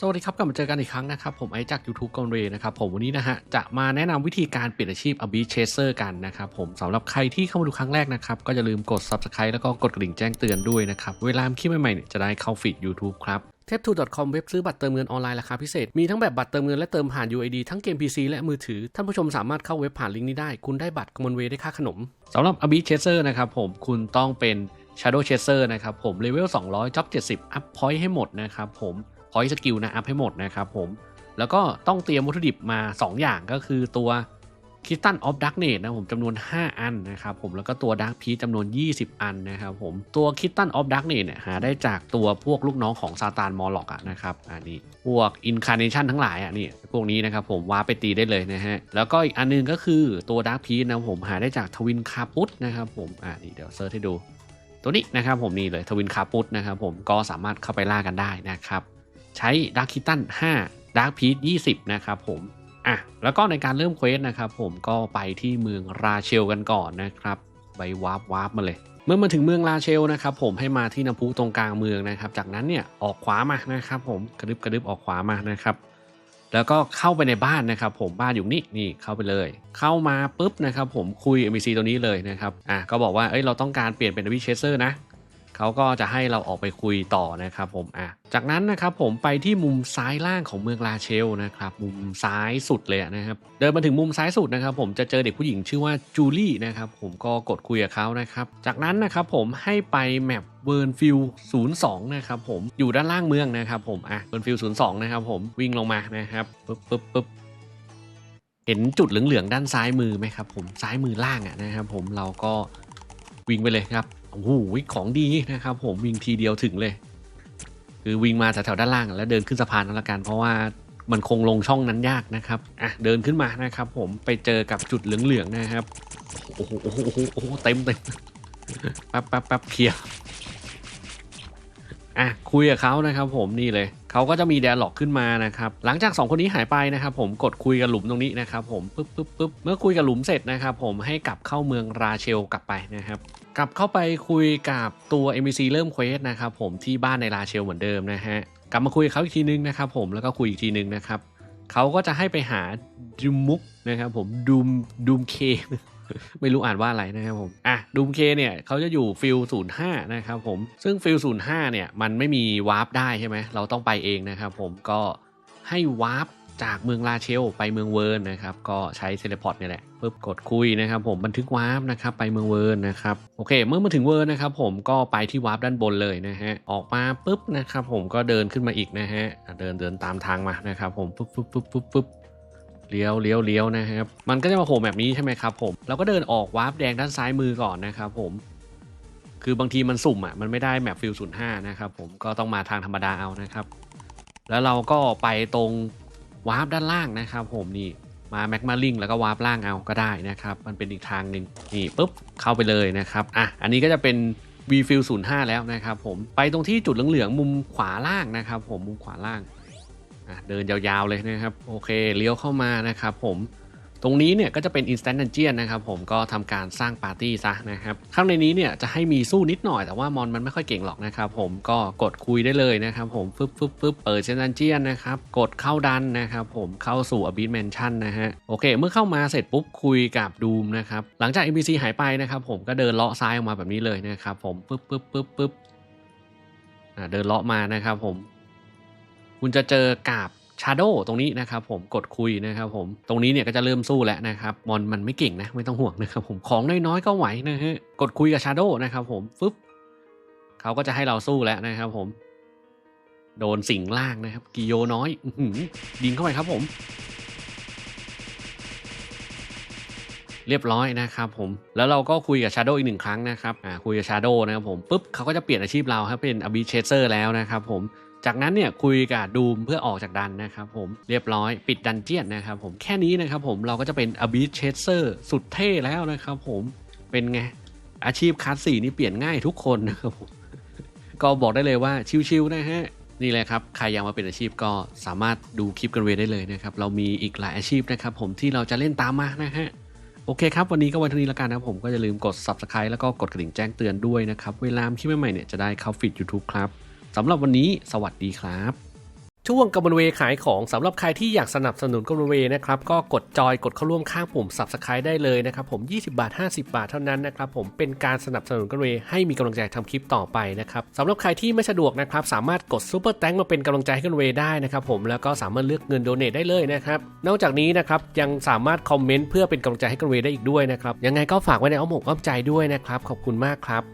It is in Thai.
สวัสดีครับกลับมาเจอกันอีกครั้งนะครับ ผมไอซ์จาก YouTube กอนเวนะครับผมวันนี้นะฮะจะมาแนะนำวิธีการเปลี่ยนอาชีพ a b i Chaser กันนะครับผมสำหรับใครที่เข้ามาดูครั้งแรกนะครับ ก็อย่าลืมกด Subscribe แล้วก็กดกระดิ่งแจ้งเตือนด้วยนะครับ เวลาคลิปใหม่ๆเนี่ยจะได้เข้าฟีด YouTube ครับเทป 2.com เว็บซื้อบัตรเติมเงินออนไลน์ราคาพิเศษ มีทั้งแบบบัตรเติมเงินและเติมผ่าน UID ทั้งเกม PC และมือถือ ท่านผู้ชมสามารถเข้าเว็บผ่านลิงก์นี้ได้ คุณได้บัตรกมลเวได้ค่าขนมสำหรับ a b i Chaser นะครับผมคุณต้องเป็น Shadow Chaser นะครับผมเลเวล200 job 70 อัพพอยต์ให้หมดนะครับผม พอยต์สกิลนะอัพให้หมดนะครับผมแล้วก็ต้องเตรียมวัตถุดิบมา 2 อย่างก็คือตัวคิสตันออฟดักเนตนะผมจำนวน 5 อันนะครับผมแล้วก็ตัวดักพีจำนวน 20 อันนะครับผมตัวคิสตันออฟดักเนตเนี่ยหาได้จากตัวพวกลูกน้องของซาตานมอลล็อกอะนะครับอันนี้พวกอินคาร์เนชันทั้งหลายอะนี่พวกนี้นะครับผมว้าไปตีได้เลยนะฮะแล้วก็อีกอันนึงก็คือตัวดักพีนะผมหาได้จากทวินคาปุตนะครับผมอ่านี่เดี๋ยวเซิร์ชให้ดู ตัวนี้นะครับผมนี่เลยทวินคาปุตนะครับผมก็สามารถเข้าไปล่ากันได้นะครับ ใช้ดาร์คคิตัน5ดาร์คพีท20 นะครับผมอะแล้วก็ในการเริ่มเควสนะครับผมก็ไปที่เมืองราเชลกันก่อนนะครับไปวาร์ปวาร์ปมาเลย เมื่อมาถึงเมืองราเชลนะครับผมให้มาที่น้ำพุตรงกลางเมืองนะครับ จากนั้นเนี่ยออกขวามานะครับผมกระดึบกระดึบออกขวามานะครับแล้วก็เข้าไปในบ้านนะครับ ผมบ้านอยู่นี่นี่เข้าไปเลย เข้ามาปุ๊บนะครับ ผมคุย NPC ตัวนี้เลยนะครับอะก็บอกว่าเอ้ยเราต้องการเปลี่ยนเป็นวิเชเซอร์นะ เขาก็จะให้เราออกไปคุยต่อนะครับผมอะจากนั้นนะครับผมไปที่มุมซ้ายล่างของเมืองลาเชลนะครับมุมซ้ายสุดเลยนะครับเดินมาถึงมุมซ้ายสุดนะครับผมจะเจอเด็กผู้หญิงชื่อว่าจูลี่นะครับผมก็กดคุยกับเขานะครับจากนั้นนะครับผมให้ไปแมปเวิร์นฟิล02 นะครับผมอยู่ด้านล่างเมืองนะครับผมอะเวิร์นฟิล02 นะครับผมวิ่งลงมานะครับปึ๊บปึ๊บปึ๊บเห็นจุดเหลืองๆด้านซ้ายมือไหมครับผมซ้ายมือล่างอะนะครับผมเราก็วิ่งไปเลยครับ โอ้โหของดีนะครับ ผมวิ่งทีเดียวถึงเลย คือวิ่งมาแถวๆด้านล่าง แล้วเดินขึ้นสะพานนั่นละกันเพราะว่ามันคงลงช่องนั้นยากนะครับอะเดินขึ้นมานะครับ ผมไปเจอกับจุดเหลืองๆนะครับโอ้โหโอ้โหโอ้โหเต็มเต็มแป๊บแป๊บแป๊บเคลียร์อะคุยกับเขานะครับ ผมนี่เลย เขาก็จะมีแดร์ล็อกขึ้นมานะครับหลังจาก 2 คนนี้หายไปนะครับผมกดคุยกับหลุมตรงนี้นะครับผมปึ๊บปึ๊บปึ๊บเมื่อคุยกับหลุมเสร็จนะครับผมให้กลับเข้าเมืองราเชลกลับไปนะครับกลับเข้าไปคุยกับตัว NPC เริ่มเควสนะครับผมที่บ้านในราเชลเหมือนเดิมนะฮะกลับมาคุยกับเขาอีกทีนึงนะครับผมแล้วก็คุยอีกทีนึงนะครับเขาก็จะให้ไปหาดูมุกนะครับผมดูมดูมเค ไม่รู้อ่านว่าอะไรนะครับผม อะดูมเคเนี่ยเขาจะอยู่ฟิลศูนย์ห้านะครับผม ซึ่งฟิลศูนย์ห้าเนี่ยมันไม่มีวาร์ปได้ใช่ไหม เราต้องไปเองนะครับผม ก็ให้วาร์ปจากเมืองลาเชลไปเมืองเวิร์นนะครับ ก็ใช้เทเลพอร์ตเนี่ยแหละปุ๊บกดคุยนะครับ ผมบันทึกวาร์ปนะครับไปเมืองเวิร์นนะครับโอเค เมื่อมาถึงเวิร์นนะครับ ผมก็ไปที่วาร์ปด้านบนเลยนะฮะออกมาปุ๊บนะครับ ผมก็เดินขึ้นมาอีกนะฮะอะเดินเดินตามทางมานะครับ ผมปุ๊บปุ๊บปุ๊บปุ๊บปุ๊บ เลี้ยวเลี้ยวเลี้ยวนะครับ มันก็จะมาโผล่แบบนี้ใช่ไหมครับผมเราก็เดินออกวาร์ปแดงด้านซ้ายมือก่อนนะครับผม คือบางทีมันสุ่มอะ มันไม่ได้แมปฟิลศูนย์ห้านะครับผม ก็ต้องมาทางธรรมดาเอานะครับ แล้วเราก็ไปตรงวาร์ปด้านล่างนะครับ ผมนี่มาแม็กมาลิงแล้วก็วาร์ปล่างเอาก็ได้นะครับ มันเป็นอีกทางหนึ่งนี่ปุ๊บเข้าไปเลยนะครับ อะ อันนี้ก็จะเป็น v f i l 05 แล้วนะครับผม ไปตรงที่จุดเหลืองๆมุมขวาล่างนะครับผม มุมขวาล่าง เดินยาวๆเลยนะครับ โอเคเลี้ยวเข้ามานะครับผมตรงนี้เนี่ยก็จะเป็น Instant Dungeon นะครับผมก็ทำการสร้างปาร์ตี้ซะนะครับข้างในนี้เนี่ยจะให้มีสู้นิดหน่อยแต่ว่ามอนมันไม่ค่อยเก่งหรอกนะครับผมก็กดคุยได้เลยนะครับผมฟึบฟึบฟึบเปิดเชนดันเจียนนะครับกดเข้าดันนะครับผมเข้าสู่ a b i t Mansion นะฮะโอเค เมื่อเข้ามาเสร็จปุ๊บคุยกับดูมนะครับหลังจาก NPC หายไปนะครับผมก็เดินเลาะซ้ายออกมาแบบนี้เลยนะครับผมปึ๊บปึ๊บปึ๊บปึ๊บเดินเลาะมานะครับผม คุณจะเจอกาบชาโดตรงนี้นะครับผมกดคุยนะครับผมตรงนี้เนี่ยก็จะเริ่มสู้แล้วนะครับมอนมันไม่เก่งนะไม่ต้องห่วงนะครับผมของน้อยๆก็ไหวนะฮะกดคุยกับชาโดนะครับผมฟึบเขาก็จะให้เราสู้แล้วนะครับผม โดนสิงล่างนะครับกิโยน้อยอยิงเข้าไปครับผม เรียบร้อยนะครับผมแล้วเราก็คุยกับชาโดอีกหนึ่งครั้งนะครับอ่าคุยกับชาโดนะครับผมปุ๊บเขาก็จะเปลี่ยนอาชีพเราให้เป็นอบิเชเซอร์แล้วนะครับผม จากนั้นเนี่ยคุยกับดูมเพื่อออกจากดันนะครับผมเรียบร้อยปิดดันเจียนนะครับผมแค่นี้นะครับผมเราก็จะเป็นอบิเชเซอร์สุดเท่แล้วนะครับผมเป็นไง อาชีพคัสสี่นี่เปลี่ยนง่ายทุกคนนะครับผมก็บอกได้เลยว่าชิวๆนะฮะนี่แหละครับ ใครอยากมาเป็นอาชีพก็สามารถดูคลิปกันเวได้เลยนะครับ เรามีอีกหลายอาชีพนะครับผมที่เราจะเล่นตามมานะฮะ โอเคครับ วันนี้ก็วันเท่นี้แล้วกันนะครับผมก็อย่าลืมกด subscribe แล้วก็กดกระดิ่งแจ้งเตือนด้วยนะครับ เวลาคลิปใหม่ๆเนี่ยจะได้เข้าฟีด YouTube ครับ สำหรับวันนี้สวัสดีครับช่วงกำมะเวขายของสำหรับใครที่อยากสนับสนุนกำมะเวนะครับก็กดจอยกดเข้าร่วมข้างปุ่ม subscribe ได้เลยนะครับผม 20 บาท 50 บาทเท่านั้นนะครับผมเป็นการสนับสนุนกำมะเวให้มีกำลังใจทำคลิปต่อไปนะครับสำหรับใครที่ไม่สะดวกนะครับสามารถกดซูเปอร์แตงมาเป็นกำลังใจให้กำมะเวได้นะครับผมแล้วก็สามารถเลือกเงินโดเนทได้เลยนะครับนอกจากนี้นะครับยังสามารถคอมเมนต์เพื่อเป็นกำลังใจให้กำมะเวได้อีกด้วยนะครับยังไงก็ฝากไว้ในอ้อมอกอ้อมใจด้วยนะครับขอบคุณมากครับ